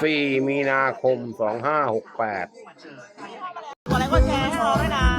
สี่มีนาคม 2568กดไลค์กดแชร์ให้เราด้วยนะ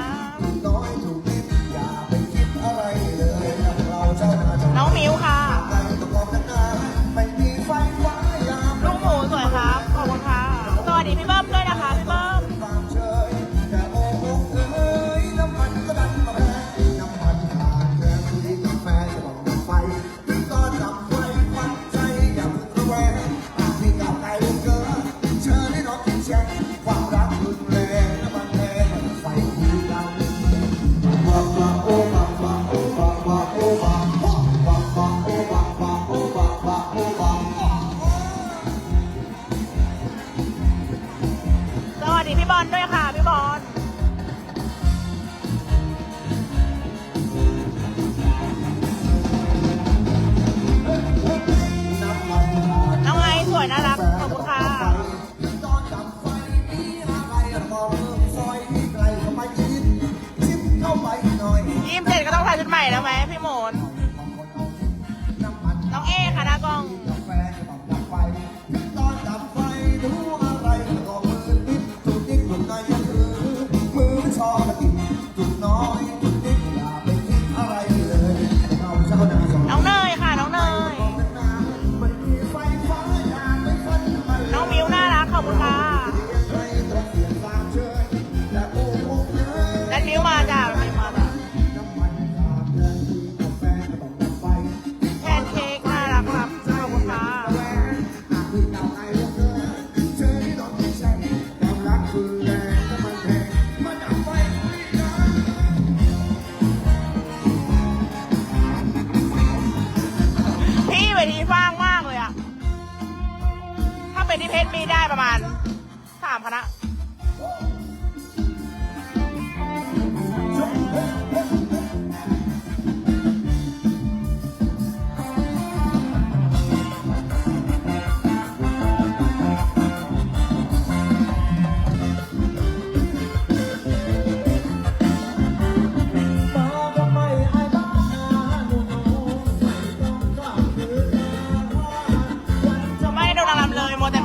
่บอลด้วยค่ะ พี่บอลน้องไอสวยน่ารัก ขอบคุณค่ะยิ้มเสร็จก็ต้องทาชุดใหม่แล้วไหม เป็นที่เพชรมีได้ประมาณสามคณะ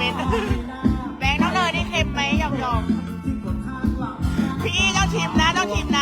มนต์แบงค์น้องเนยนี่เค็มไหมหยอกหยอกพี่อีต้องชิมนะต้องชิมนะ